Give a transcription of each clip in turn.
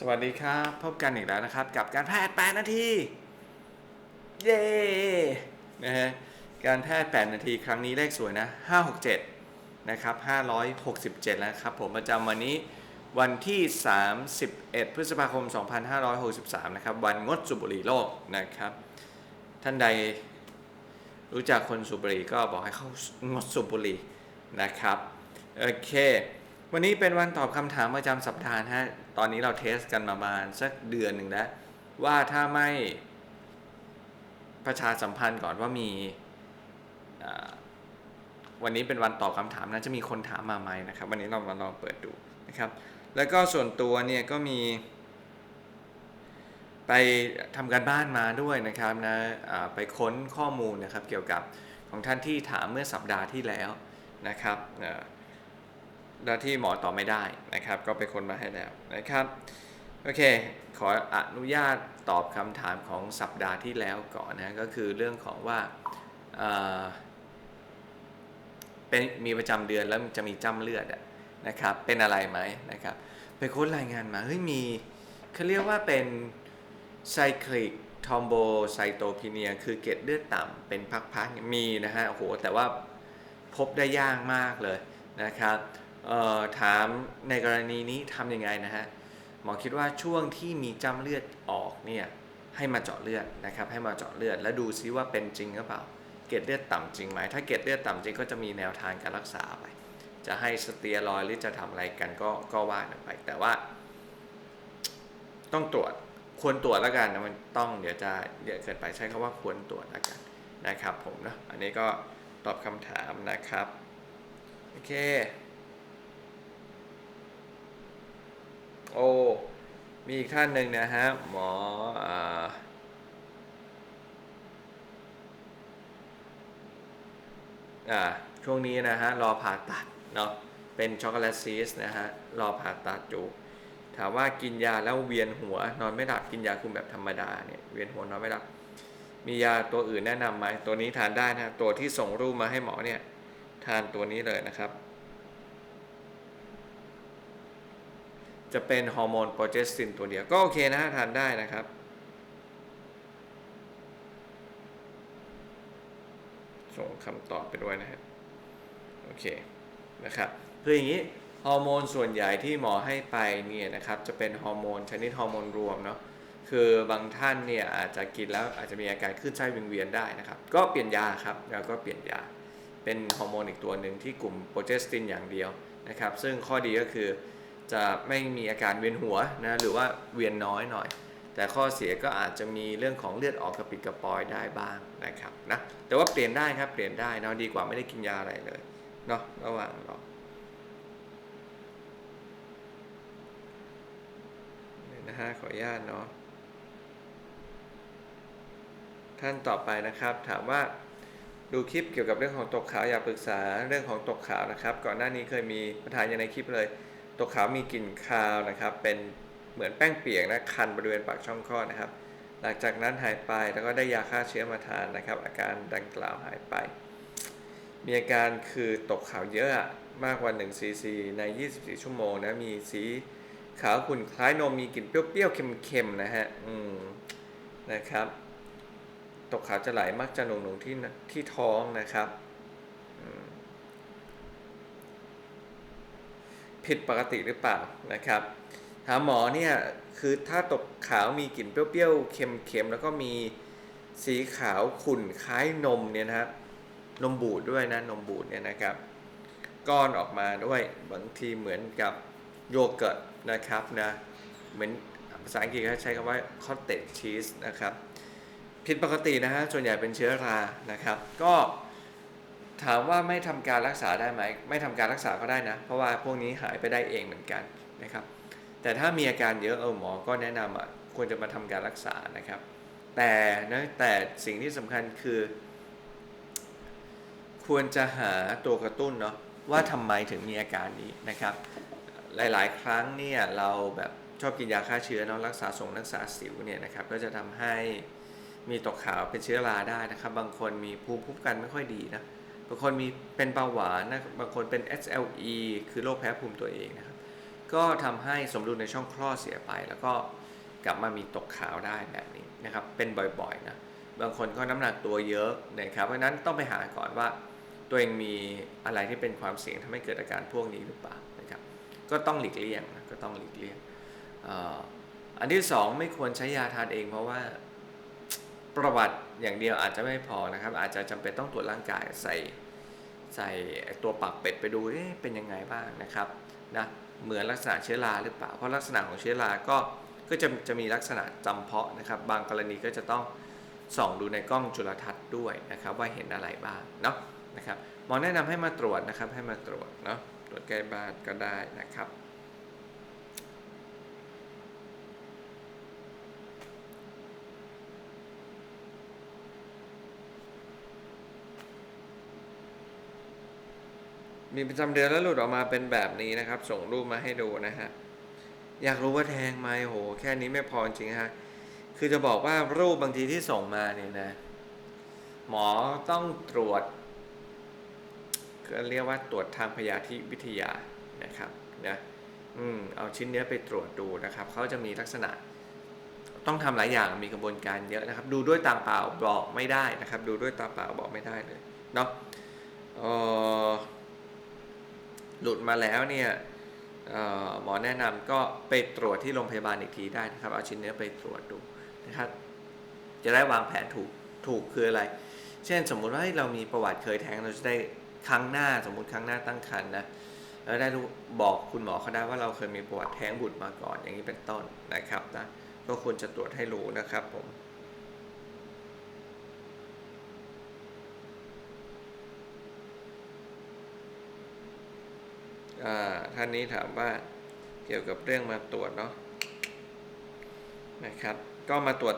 สวัสดีครับ พบกันอีกแล้วนะครับ กับการแพทย์ 8 นาที เย้นะฮะการแพทย์ 8 นาทีครั้งนี้เลขสวยนะ 567 นะครับ 567 แล้วครับ ผมประจำวันนี้วันที่ 31 พฤษภาคม 2563 นะครับ วันงดสูบบุหรี่โลกนะครับ ท่านใดรู้จักคนสูบบุหรี่ก็บอกให้เขางดสูบบุหรี่นะครับ โอเค วันนี้เป็นวันตอบคำถามประจำสัปดาห์นะฮะ ตอนนี้เราเทสกันมาประมาณสักเดือนหนึ่งแล้วว่าถ้าไม่ประชาสัมพันธ์ก่อนว่ามีวันนี้เป็นวันตอบคำถามนะจะมีคนถามมาไหมนะครับ วันนี้เรามาลองเปิดดูนะครับ แล้วก็ส่วนตัวเนี่ยก็มี ไปทำการบ้านมาด้วยนะครับนะไปค้นข้อมูลนะครับเกี่ยวกับของท่านที่ถามเมื่อสัปดาห์ที่แล้วนะครับ แล้วที่หมอตอบไม่ได้นะครับ ก็ไปค้นมาให้แล้วนะครับโอเค ขออนุญาตตอบคำถามของสัปดาห์ที่แล้วก่อนนะก็คือเรื่องของว่าเป็นมีประจำเดือนแล้วจะมีจ้ำเลือดนะครับ เป็นอะไรไหมนะครับ ไปค้นรายงานมาเฮ้ยมีเขาเรียกว่าเป็นไซคลิกทอมโบไซโตพีเนียคือเกล็ดเลือดต่ำเป็นพักๆมีนะฮะโอ้โหแต่ว่าพบได้ยากมากเลยนะครับ ถามในกรณีนี้ทำยังไงนะฮะหมอคิดว่าช่วงที่มีจ้ำเลือดออกเนี่ยให้มาเจาะเลือดนะครับให้มาเจาะเลือดแล้วดูซิว่าเป็นจริงหรือเปล่า เกล็ดเลือดต่ำจริงไหมถ้าเกล็ดเลือดต่ำจริงก็จะมีแนวทางการรักษาไป จะให้สเตียรอยหรือจะทำอะไรกันก็ก็ว่ากันไป แต่ว่า ต้องตรวจควรตรวจแล้วกันนะมันต้องเดี๋ยวจะเยอะเกินไปใช้คำว่าควรตรวจแล้วกันนะครับ ผมนะอันนี้ก็ตอบคำถามนะครับโอเค โอ้มีอีกท่านหนึ่งนะฮะ หมออ่าอ่า ช่วงนี้นะฮะ รอผ่าตัดเนาะ เป็นช็อกโกแลตซีสนะฮะ รอผ่าตัดอยู่ถามว่ากินยาแล้วเวียนหัวนอนไม่หลับกินยาคุมแบบธรรมดาเนี่ยเวียนหัวนอนไม่หลับมียาตัวอื่นแนะนำไหมตัวนี้ทานได้นะตัวที่ส่งรูปมาให้หมอเนี่ยทานตัวนี้เลยนะครับ จะเป็นฮอร์โมนโปรเจสตินตัวเดียวก็โอเคนะทานได้นะครับ ส่งคำตอบไปด้วยนะฮะโอเคนะครับคืออย่างนี้ฮอร์โมนส่วนใหญ่ที่หมอให้ไปเนี่ยนะครับจะเป็นฮอร์โมนชนิดฮอร์โมนรวมเนาะคือบางท่านเนี่ยอาจจะกินแล้วอาจจะมีอาการคลื่นไส้วิงเวียนได้นะครับ ก็เปลี่ยนยาครับแล้วก็เปลี่ยนยา เป็นฮอร์โมนอีกตัวหนึ่งที่กลุ่มโปรเจสตินอย่างเดียวนะครับ ซึ่งข้อดีก็คือ จะไม่มีอาการเวียนหัวนะหรือว่าเวียนน้อยหน่อย แต่ข้อเสียก็อาจจะมีเรื่องของเลือดออกกระปิดกระปอยได้บ้างนะครับนะแต่ว่าเปลี่ยนได้ครับเปลี่ยนได้เนาะดีกว่าไม่ได้กินยาอะไรเลยเนาะระหว่างรอนี่นะฮะขออนุญาตเนาะท่านต่อไปนะครับถามว่าดูคลิปเกี่ยวกับเรื่องของตกขาวอยากปรึกษาเรื่องของตกขาวนะครับ ก่อนหน้านี้เคยมีประธานอยู่ในคลิปเลย ตกขาวมีกลิ่นคาวนะครับ เป็นเหมือนแป้งเปียกนะคันบริเวณปากช่องคลอดนะครับ หลังจากนั้นหายไปแล้วก็ได้ยาฆ่าเชื้อมาทานนะครับ อาการดังกล่าวหายไป มีอาการคือตกขาวเยอะอะมากกว่า1ซีซีใน 24 ชั่วโมงนะมีสีขาวขุ่นคล้ายนมมีกลิ่นเปรี้ยวๆเค็มๆนะฮะอืมนะครับ ตกขาวจะไหลมักจะหนุ่งๆที่ที่ท้องนะครับอืม ผิดปกติหรือเปล่านะครับ หาหมอเนี่ยคือถ้าตกขาวมีกลิ่นเปรี้ยวๆเค็มๆแล้วก็มีสีขาวขุ่นคล้ายนมเนี่ยนะครับนมบูดด้วยนะนมบูดเนี่ยนะครับ ก้อนออกมาด้วยบางทีเหมือนกับโยเกิร์ตนะครับนะเหมือนภาษาอังกฤษเขาใช้คำว่า cottage cheese นะครับ ผิดปกตินะฮะส่วนใหญ่เป็นเชื้อรานะครับ ก็ ถามว่าไม่ทำการรักษาได้ไหม ไม่ทำการรักษาก็ได้นะ เพราะว่าพวกนี้หายไปได้เองเหมือนกันนะครับ แต่ถ้ามีอาการเยอะเออหมอก็แนะนำอะควรจะมาทำการรักษานะครับ แต่นะแต่สิ่งที่สำคัญคือ ควรจะหาตัวกระตุ้นเนาะว่าทำไมถึงมีอาการนี้นะครับ หลายๆ ครั้งเนี่ยเราแบบชอบกินยาฆ่าเชื้อเนาะรักษาส่งรักษาสิวเนี่ยนะครับ ก็จะทำให้มีตกขาวเป็นเชื้อราได้นะครับ บางคนมีภูมิคุ้มกันไม่ค่อยดีนะ บางคนมีเป็นเบาหวานนะบางคนเป็น SLE คือโรคแพ้ภูมิตัวเองนะครับ ก็ทำให้สมดุลในช่องคลอดเสียไป แล้วก็กลับมามีตกขาวได้แบบนี้นะครับ เป็นบ่อยๆนะบางคนก็น้ำหนักตัวเยอะนะครับ เพราะนั้นต้องไปหาก่อนว่าตัวเองมีอะไรที่เป็นความเสี่ยงทำให้เกิดอาการพวกนี้หรือเปล่านะครับ ก็ต้องหลีกเลี่ยงนะก็ต้องหลีกเลี่ยงอ่ออันที่สองไม่ควรใช้ยาทานเองเพราะว่าประวัติ อย่างเดียวอาจจะไม่พอนะครับ อาจจะจำเป็นต้องตรวจร่างกายใส่ใส่ตัวปักเป็ดไปดูเป็นยังไงบ้างนะครับนะเหมือนลักษณะเชื้อราหรือเปล่า เพราะลักษณะของเชื้อราก็ก็จะจะมีลักษณะจำเพาะนะครับ บางกรณีก็จะต้องส่องดูในกล้องจุลทรรศน์ด้วยนะครับ ว่าเห็นอะไรบ้างเนาะนะครับหมอแนะนำให้มาตรวจนะครับให้มาตรวจเนาะตรวจใกล้บ้านก็ได้นะครับ มีประจำเดือนแล้วหลุดออกมาเป็นแบบนี้นะครับ ส่งรูปมาให้ดูนะฮะอยากรู้ว่าแทงไหมโห แค่นี้ไม่พอจริงฮะคือจะบอกว่ารูปบางทีที่ส่งมาเนี่ยนะ หมอต้องตรวจก็เรียกว่าตรวจทางพยาธิวิทยานะครับนะอืมเอาชิ้นเนื้อไปตรวจดูนะครับเขาจะมีลักษณะ ต้องทำหลายอย่างมีกระบวนการเยอะนะครับ ดูด้วยตาเปล่าบอกไม่ได้นะครับ ดูด้วยตาเปล่าบอกไม่ได้เลยเนาะเอ่อ หลุดมาแล้วเนี่ยหมอแนะนำก็ไปตรวจที่โรงพยาบาลอีกทีได้นะครับ เอาชิ้นเนื้อไปตรวจดูนะครับ จะได้วางแผนถูกถูกคืออะไร เช่นสมมุติว่าเรามีประวัติเคยแท้งเราจะได้ครั้งหน้าสมมุติครั้งหน้าตั้งครรภ์นะแล้วได้รู้บอกคุณหมอเขาได้ว่าเราเคยมีประวัติแท้งบุตรมาก่อนอย่างนี้เป็นต้นนะครับนะก็ควรจะตรวจให้รู้นะครับผม ท่านนี้ถามว่าเกี่ยวกับเรื่องมาตรวจเนาะนะครับ ก็มาตรวจ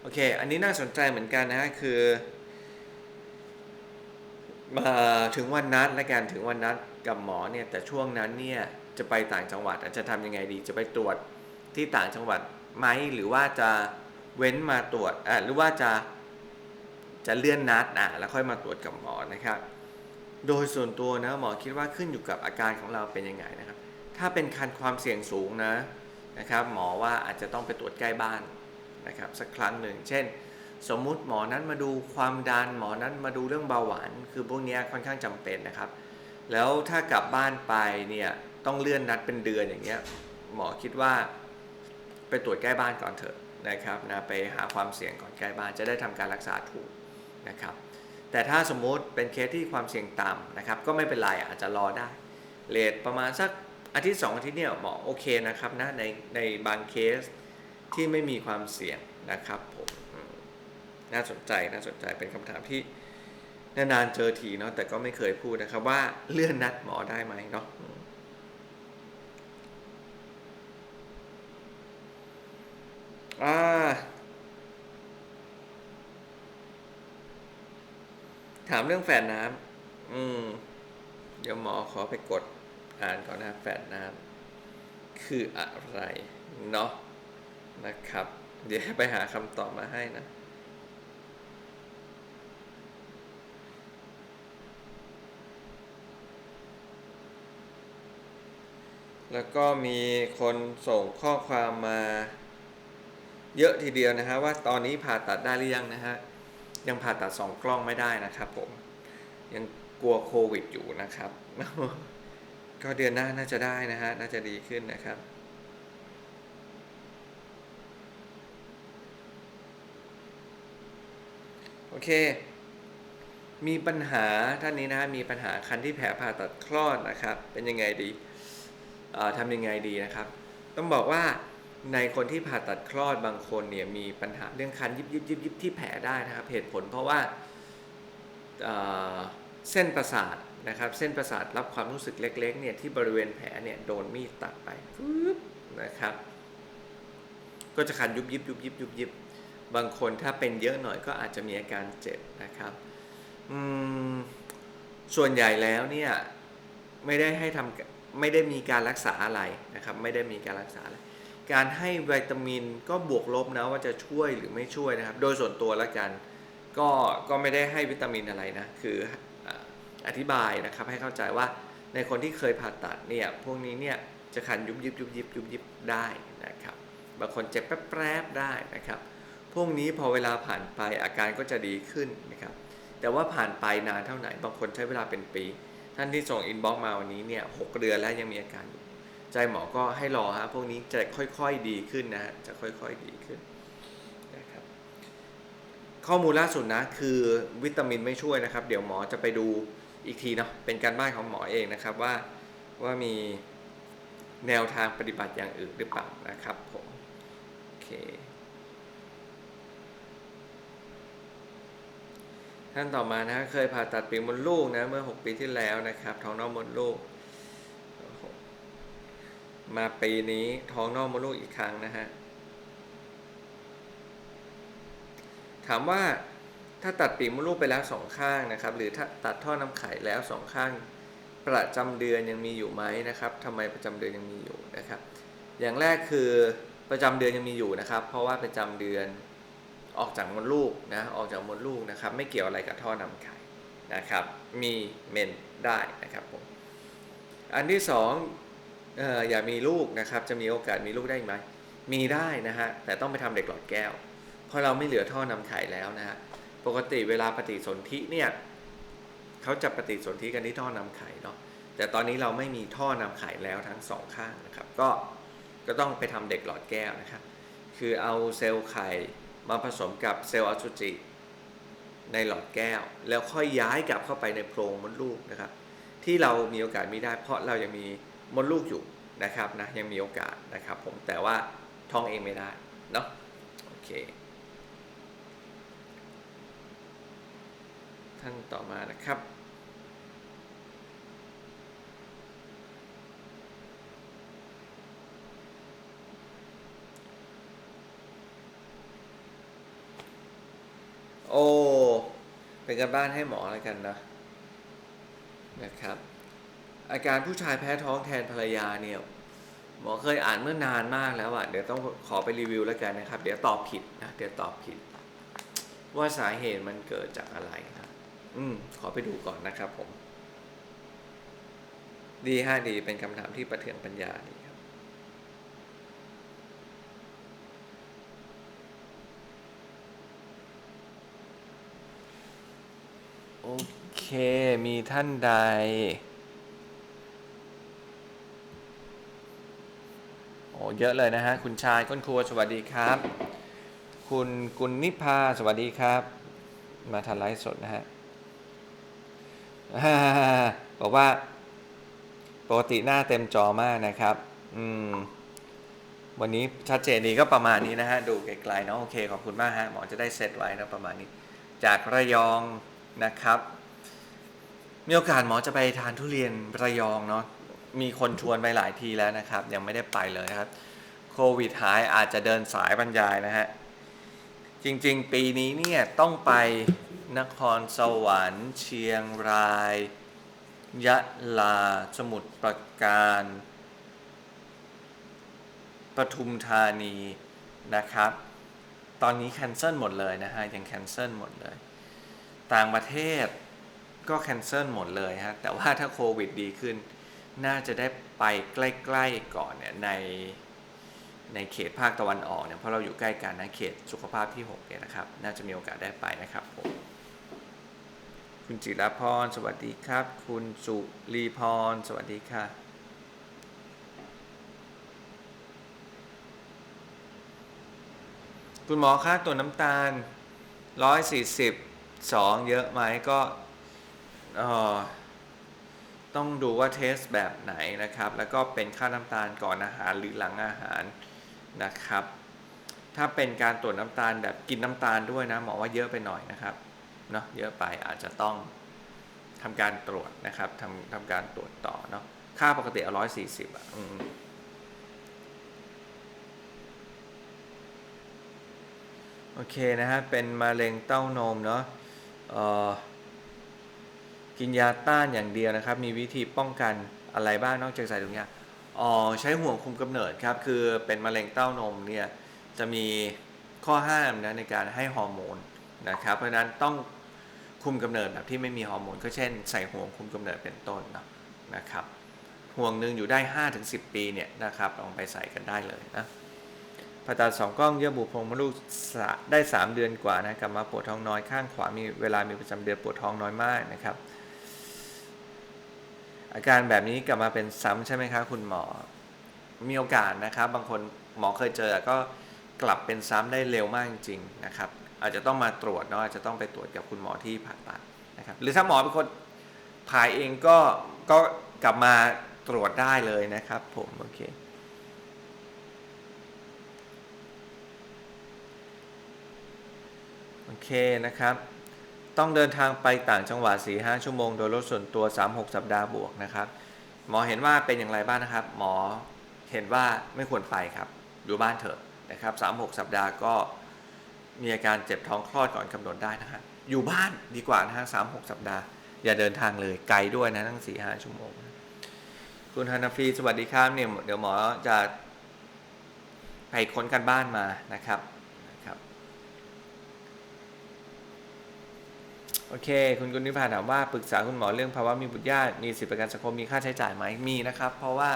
โอเค อันนี้น่าสนใจเหมือนกันนะฮะคือมาถึงวันนัดและกันถึงวันนัดกับหมอเนี่ยแต่ช่วงนั้นเนี่ยจะไปต่างจังหวัดอาจจะทำยังไงดี จะไปตรวจที่ต่างจังหวัดไหมหรือว่าจะเว้นมาตรวจอ่าหรือว่าจะจะเลื่อนนัดอ่าแล้วค่อยมาตรวจกับหมอนะครับ โดยส่วนตัวนะหมอคิดว่าขึ้นอยู่กับอาการของเราเป็นยังไงนะครับ ถ้าเป็นคันความเสี่ยงสูงนะนะครับหมอว่าอาจจะต้องไปตรวจใกล้บ้านนะครับสักครั้งหนึ่ง เช่น สมมุติหมอนั้นมาดูความดันหมอนั้นมาดูเรื่องเบาหวาน คือพวกนี้ค่อนข้างจำเป็นนะครับ แล้วถ้ากลับบ้านไปเนี่ยต้องเลื่อนนัดเป็นเดือนอย่างเงี้ยหมอคิดว่า ไปตรวจใกล้บ้านก่อนเถอะนะครับนะไปหาความเสี่ยงก่อนใกล้บ้านจะได้ทำการรักษาถูกนะครับ แต่ถ้าสมมุติเป็นเคสที่ความเสี่ยงต่ำนะครับ ก็ไม่เป็นไรอาจจะรอได้เลทประมาณสักอาทิตย์สองอาทิตย์เนี่ยหมอโอเคนะครับนะในในบางเคสที่ไม่มีความเสี่ยงนะครับผมน่าสนใจน่าสนใจเป็นคำถามที่นานๆเจอทีเนาะแต่ก็ไม่เคยพูดนะครับว่าเลื่อนนัดหมอได้ไหมเนาะอ่า ถามเรื่องแฝดน้ำอืม เดี๋ยวหมอขอไปกดอ่านก่อนนะแฝดน้ำคืออะไรเนาะนะครับ เดี๋ยวไปหาคำตอบมาให้นะแล้วก็มีคนส่งข้อความมาเยอะทีเดียวนะฮะว่าตอนนี้ผ่าตัดได้หรือยังนะฮะ ยังผ่าตัดสองกล้องไม่ได้นะครับผม ยังกลัวโควิดอยู่นะครับ ก็เดือนหน้าน่าจะได้นะฮะ น่าจะดีขึ้นนะครับโอเค มีปัญหาท่านนี้นะมีปัญหาคันที่แผลผ่าตัดคลอดนะครับ เป็นยังไงดีทำยังไงดีนะครับ ต้องบอกว่า ในคนที่ผ่าตัดคลอดบางคนเนี่ยมีปัญหาเรื่องคันยิบยิบยิบยิบที่แผลได้นะครับ เหตุผลเพราะว่าเส้นประสาทนะครับ เส้นประสาทรับความรู้สึกเล็กๆเนี่ยที่บริเวณแผลเนี่ยโดนมีดตัดไปปึ๊บนะครับ ก็จะคันยุบยิบยุบยิบยุบยิบบางคนถ้าเป็นเยอะหน่อยก็อาจจะมีอาการเจ็บนะครับส่วนใหญ่แล้วเนี่ยไม่ได้ให้ทำไม่ได้มีการรักษาอะไรนะครับ ไม่ได้มีการรักษาอะไร การให้วิตามินก็บวกลบนะว่าจะช่วยหรือไม่ช่วยนะครับ โดยส่วนตัวแล้วกันก็ก็ไม่ได้ให้วิตามินอะไรนะคืออธิบายนะครับให้เข้าใจว่าในคนที่เคยผ่าตัดเนี่ยพวกนี้เนี่ยจะคันยุบยิบยุบยิบยุบยิบได้นะครับบางคนเจ็บแป๊บๆได้นะครับ พวกนี้พอเวลาผ่านไปอาการก็จะดีขึ้นนะครับแต่ว่าผ่านไปนานเท่าไหร่บางคนใช้เวลาเป็นปี ท่านที่ส่งอินบ็อกซ์มาวันนี้เนี่ยหกเดือนแล้วยังมีอาการอยู่ ใจหมอก็ให้รอฮะพวกนี้จะค่อยๆดีขึ้นนะฮะจะค่อยๆดีขึ้นนะครับข้อมูลล่าสุดนะคือวิตามินไม่ช่วยนะครับ เดี๋ยวหมอจะไปดูอีกทีเนาะเป็นการบ้านของหมอเองนะครับว่าว่ามีแนวทางปฏิบัติอย่างอื่นหรือเปล่านะครับผมโอเคท่านต่อมานะเคยผ่าตัดปีกมดลูกนะเมื่อ 6 ปีที่แล้วนะครับท้องนอกมดลูก มาปีนี้ท้องนอกมดลูกอีกครั้งนะฮะ ถามว่าถ้าตัดปีกมดลูกไปแล้วสองข้างนะครับ หรือถ้าตัดท่อน้ำไข่แล้วสองข้าง ประจำเดือนยังมีอยู่ไหมนะครับทำไมประจำเดือนยังมีอยู่นะครับ อย่างแรกคือประจำเดือนยังมีอยู่นะครับ เพราะว่าประจำเดือนออกจากมดลูกนะออกจากมดลูกนะครับ ไม่เกี่ยวอะไรกับท่อน้ำไข่นะครับ มีเมนได้นะครับผมอันที่ส อออย่ามีลูกนะครับ จะมีโอกาสมีลูกได้ไหม มีได้นะฮะ แต่ต้องไปทำเด็กหลอดแก้ว เพราะเราไม่เหลือท่อนำไข่แล้วนะฮะ ปกติเวลาปฏิสนธิเนี่ยเขาจะปฏิสนธิกันที่ท่อนำไข่เนาะ แต่ตอนนี้เราไม่มีท่อนำไข่แล้วทั้งสองข้างนะครับ ก็ ก็ต้องไปทำเด็กหลอดแก้วนะครับ คือเอาเซลล์ไข่มาผสมกับเซลล์อสุจิในหลอดแก้ว แล้วค่อยย้ายกลับเข้าไปในโพรงมดลูกนะครับ ที่เรามีโอกาสไม่ได้ เพราะเรายังมี มดลูกอยู่นะครับนะยังมีโอกาสนะครับผมแต่ว่าท้องเองไม่ได้เนาะโอเค ท่านต่อมานะครับโอ้ เป็นกันบ้านให้หมอแล้วกันนะนะครับ อาการผู้ชายแพ้ท้องแทนภรรยาเนี่ยหมอเคยอ่านเมื่อนานมากแล้วอะเดี๋ยวต้องขอไปรีวิวแล้วกันนะครับ เดี๋ยวตอบผิดนะเดี๋ยวตอบผิด ว่าสาเหตุมันเกิดจากอะไรนะอืมขอไปดูก่อนนะครับผม ดีฮะดีเป็นคำถามที่ประเทืองปัญญาดีครับ โอเค มีท่านใด โอ้ เยอะเลยนะฮะ คุณชายก้นครัวสวัสดีครับ คุณกุลนิพาสวัสดีครับ มาทันไลฟ์สดนะฮะบอกว่า ปกติหน้าเต็มจอมากนะครับ อืม วันนี้ชัดเจนดีก็ประมาณนี้นะฮะ ดูไกลๆเนาะโอเค ขอบคุณมากฮะ หมอจะได้เซตไว้นะประมาณนี้ จากระยองนะครับ มีโอกาสหมอจะไปทานทุเรียนระยองเนาะ มีคนชวนไปหลายทีแล้วนะครับ ยังไม่ได้ไปเลยครับ โควิดหายอาจจะเดินสายบรรยายนะฮะ จริงๆ ปีนี้เนี่ยต้องไปนครสวรรค์ เชียงราย ยะลา สมุทรปราการปทุมธานีนะครับ ตอนนี้แคนเซิลหมดเลยนะฮะ ยังแคนเซิลหมดเลย ต่างประเทศก็แคนเซิลหมดเลยฮะ แต่ว่าถ้าโควิดดีขึ้น น่าจะได้ไปใกล้ๆก่อนเนี่ยในในเขตภาคตะวันออกเนี่ยเพราะเราอยู่ใกล้กันนะเขตสุขภาพที่6เนี่ยนะครับ น่าจะมีโอกาสได้ไปนะครับผมคุณจิรพร สวัสดีครับ คุณสุรีพร สวัสดีค่ะ คุณหมอค่าตัวน้ำตาล 142 เยอะไหมก็เออ ต้องดูว่าเทสแบบไหนนะครับ แล้วก็เป็นค่าน้ำตาลก่อนอาหารหรือหลังอาหารนะครับ ถ้าเป็นการตรวจน้ำตาลแบบกินน้ำตาลด้วยนะหมอว่าเยอะไปหน่อยนะครับเนาะเยอะไปอาจจะต้องทำการตรวจนะครับทำทำการตรวจต่อเนาะค่าปกติร้อยสี่สิบอะโอเคนะฮะเป็นมะเร็งเต้านมเนาะเอ่อ กินยาต้านอย่างเดียวนะครับ มีวิธีป้องกันอะไรบ้างนอกจากใส่ถุงยางอ๋อใช้ห่วงคุมกำเนิดครับ คือเป็นมะเร็งเต้านมเนี่ยจะมีข้อห้ามนะในการให้ฮอร์โมนนะครับ เพราะฉะนั้นต้องคุมกำเนิดแบบที่ไม่มีฮอร์โมนก็เช่นใส่ห่วงคุมกำเนิดเป็นต้นนะนะครับห่วงหนึ่งอยู่ได้ 5-10 ปีเนี่ยนะครับลองไปใส่กันได้เลยนะผ่าตัดสองกล้องเยื่อบุโพรงมดลูกได้ 3 เดือนกว่านะกลับมาปวดท้องน้อยข้างขวามีเวลามีประจำเดือนปวดท้องน้อยมากนะครับ อาการแบบนี้กลับมาเป็นซ้ำใช่ไหมครับคุณหมอ มีโอกาสนะครับ บางคนหมอเคยเจอก็กลับเป็นซ้ำได้เร็วมากจริงๆนะครับ อาจจะต้องมาตรวจเนาะอาจจะต้องไปตรวจกับคุณหมอที่ผ่าตัดนะครับ หรือถ้าหมอเป็นคนผ่าเองก็ก็กลับมาตรวจได้เลยนะครับ ผมโอเคโอเคนะครับ ต้องเดินทางไปต่างจังหวัด4 5 ชั่วโมงโดยรถส่วนตัว 3-6 สัปดาห์บวกนะครับ หมอเห็นว่าเป็นอย่างไรบ้างนะครับ หมอเห็นว่าไม่ควรไปครับ อยู่บ้านเถอะนะครับ3-6 สัปดาห์ก็มีอาการเจ็บท้องคลอดก่อนกำหนดได้นะฮะอยู่บ้านดีกว่านะฮะ3-6สัปดาห์ อย่าเดินทางเลยไกลด้วยนะทั้ง4-5ชั่วโมง คุณฮานาฟีสวัสดีครับเนี่ยเดี๋ยวหมอจะไปค้นกันบ้านมานะครับ โอเค คุณกุลนิพาถามว่าปรึกษาคุณหมอเรื่องภาวะมีบุตรยากมีสิทธิประกันสังคมมีค่าใช้จ่ายไหมมีนะครับ เพราะว่า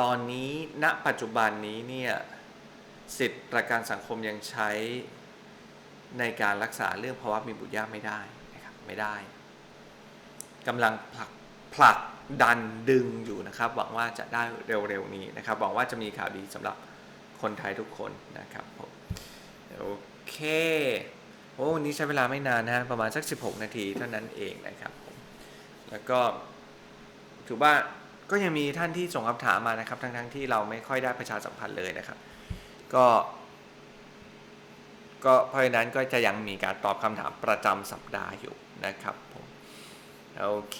ตอนนี้ณปัจจุบันนี้เนี่ยสิทธิประกันสังคมยังใช้ในการรักษาเรื่องภาวะมีบุตรยากไม่ได้นะครับไม่ได้กำลังผลักผลักดันดึงอยู่นะครับ หวังว่าจะได้เร็วๆนี้นะครับหวังว่าจะมีข่าวดีสำหรับคนไทยทุกคนนะครับผมโอเค โอ้วันนี้ใช้เวลาไม่นานนะฮะประมาณสัก 16 นาทีเท่านั้นเองนะครับผมแล้วก็ถือว่าก็ยังมีท่านที่ส่งคำถามมานะครับ ทั้งๆที่เราไม่ค่อยได้ประชาสัมพันธ์เลยนะครับ ก็ ก็เพราะฉะนั้นก็จะยังมีการตอบคำถามประจำสัปดาห์อยู่นะครับผมโอเค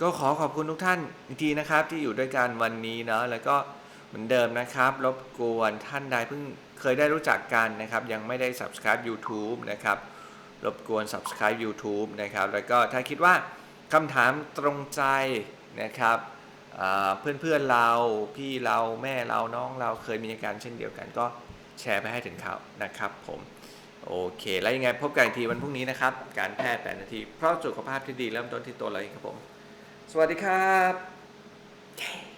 ก็ขอขอบคุณทุกท่านอีกทีนะครับที่อยู่ด้วยกันวันนี้เนาะแล้วก็ มือนเดิมนะครับ รบกวนท่านใดเพิ่งเคยได้รู้จักกันนะครับ ยังไม่ได้ subscribe YouTube นะครับ รบกวน subscribe YouTube นะครับ แล้วก็ถ้าคิดว่าคำถามตรงใจนะครับเพื่อนเพื่อนๆเราพี่เราแม่เราน้องเราเคยมีอาการเช่นเดียวกัน ก็แชร์ไปให้ถึงเขานะครับผมโอเค แล้วยังไงพบกันอีกทีวันพรุ่งนี้นะครับ การแพทย์8นาที เพราะสุขภาพที่ดีเริ่มต้นที่ตัวเราเองครับผม สวัสดีครับ